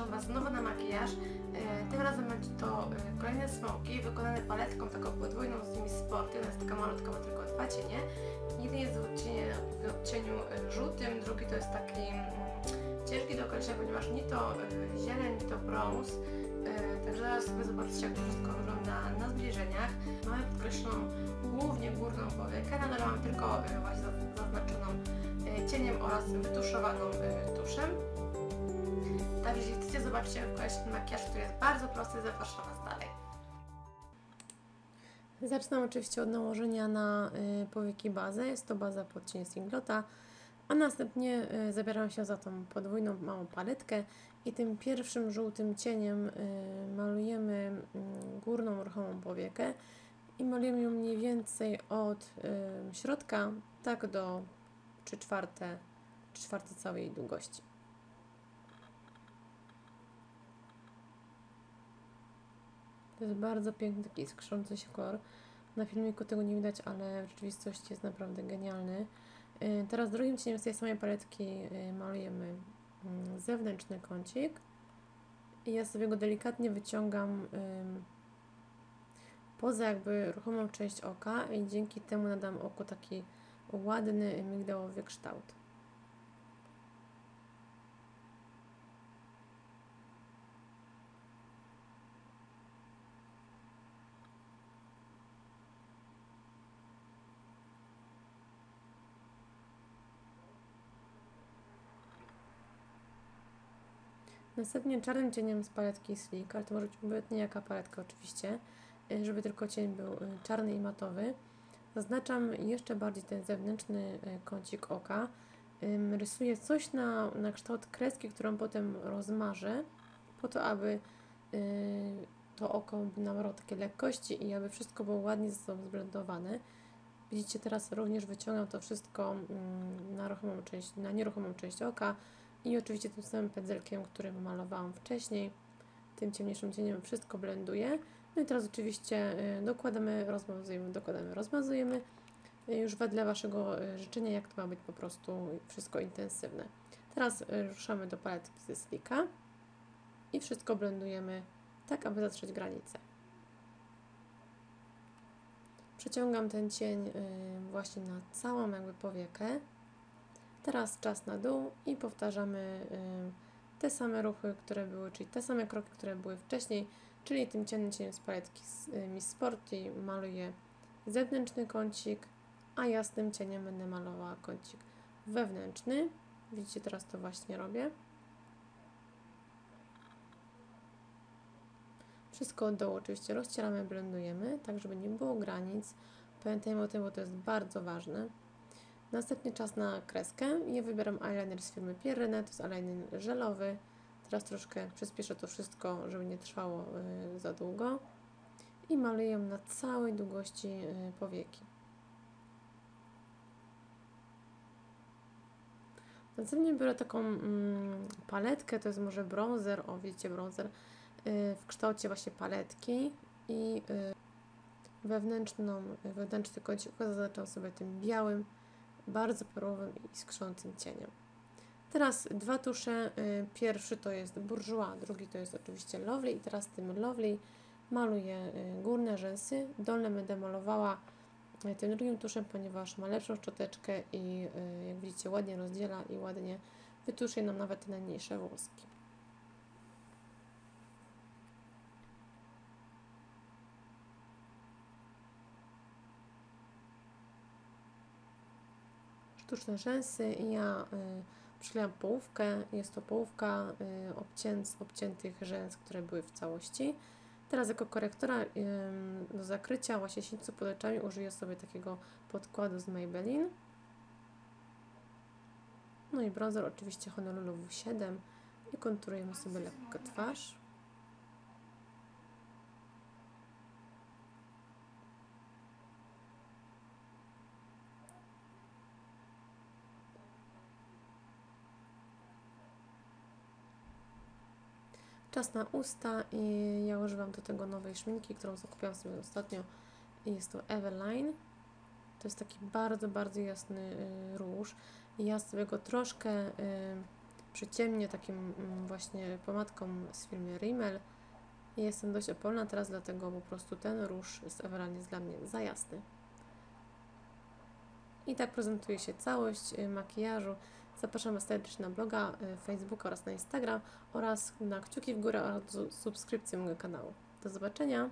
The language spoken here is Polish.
zapraszam Was znowu na makijaż. E, Tym razem będzie to e, kolejne smoki wykonane paletką taką podwójną z nimi sporty. Ona jest taka malutka, ma tylko dwa cienie. Jeden jest w odcieniu, w odcieniu e, żółtym, drugi to jest taki mm, ciężki do określenia, ponieważ ni to zieleń, ni to brąz. Także zaraz sobie zobaczycie, jak to wszystko wygląda na zbliżeniach. Mamy podkreśloną głównie górną powiekę, na dole mamy tylko właśnie zaz- zaznaczoną cieniem oraz wytuszowaną tuszem. Także jeśli chcecie wykonać ten makijaż, który jest bardzo prosty, zapraszam Was dalej. Zaczynam oczywiście od nałożenia na y, powieki bazę. Jest to baza pod cień singlota, a następnie y, zabieram się za tą podwójną małą paletkę i tym pierwszym żółtym cieniem y, malujemy y, górną ruchomą powiekę i malujemy ją mniej więcej od środka tak do 3 czwarte, 3 czwarte całej długości. To jest bardzo piękny, taki skrzący się kolor. Na filmiku tego nie widać, ale w rzeczywistości jest naprawdę genialny. Y, Teraz drugim cieniem z tej samej paletki y, malujemy mm, zewnętrzny kącik. I ja sobie go delikatnie wyciągam poza jakby ruchomą część oka i dzięki temu nadam oku taki ładny, migdałowy kształt. Następnie czarnym cieniem z paletki Sleek, ale to może być obojętnie jaka paletka oczywiście, y, żeby tylko cień był y, czarny i matowy. Zaznaczam jeszcze bardziej ten zewnętrzny y, kącik oka. Rysuję coś na, na kształt kreski, którą potem rozmarzę, po to, aby to oko nabrało takie lekkości i aby wszystko było ładnie ze sobą zblendowane. Widzicie, teraz również wyciągam to wszystko mm, na, ruchomą część, na nieruchomą część oka i oczywiście tym samym pędzelkiem, którym malowałam wcześniej, tym ciemniejszym cieniem wszystko blenduję. No i teraz oczywiście y, dokładamy, rozmazujemy, dokładamy, rozmazujemy. Y, Już wedle Waszego y, życzenia, jak to ma być po prostu wszystko intensywne. Teraz ruszamy do paletki ze slika i wszystko blendujemy tak, aby zatrzeć granicę. Przeciągam ten cień właśnie na całą jakby powiekę. Teraz czas na dół i powtarzamy y, te same ruchy, które były, czyli te same kroki, które były wcześniej, czyli tym ciemnym cieniem z paletki y, Miss Sporty maluję zewnętrzny kącik, a jasnym cieniem będę malowała kącik wewnętrzny. Widzicie, teraz to właśnie robię. Wszystko od dołu oczywiście rozcieramy, blendujemy, tak żeby nie było granic. Pamiętajmy o tym, bo to jest bardzo ważne. Następnie czas na kreskę. Ja wybieram eyeliner z firmy Pierrenne, to jest eyeliner żelowy. Teraz troszkę przyspieszę to wszystko, żeby nie trwało y, za długo. I maluję na całej długości y, powieki. Następnie biorę taką mm, paletkę, to jest może bronzer, o widzicie bronzer, y, w kształcie właśnie paletki i y, wewnętrzną, wewnętrzny kącik oka zaznaczam sobie tym białym, bardzo perłowym i skrzącym cieniem. Teraz dwa tusze. y, Pierwszy to jest Bourjois, drugi to jest oczywiście Lovely i teraz tym Lovely maluję y, górne rzęsy. Dolne będę malowała y, tym drugim tuszem, ponieważ ma lepszą szczoteczkę i jak widzicie ładnie rozdziela i ładnie wytuszuje nam nawet najmniejsze włoski. Sztuczne rzęsy i ja y, przyklejam połówkę. Jest to połówka y, obciętych rzęs, które były w całości. Teraz jako korektora ym, do zakrycia właśnie sińców pod oczami użyję sobie takiego podkładu z Maybelline. No i bronzer oczywiście Honolulu W7 i konturujemy sobie lekko twarz. Czas na usta i ja używam do tego nowej szminki, którą zakupiłam sobie ostatnio. Jest to Eveline. To jest taki bardzo, bardzo jasny y, róż. Ja sobie go troszkę y, przyciemnię takim mm, właśnie pomadką z firmy Rimmel. Jestem dość opolna teraz, dlatego po prostu ten róż z Everland jest dla mnie za jasny. I tak prezentuje się całość y, makijażu. Zapraszam Was też na bloga, y, Facebooka oraz na Instagram oraz na kciuki w górę oraz do subskrypcji mojego kanału. Do zobaczenia!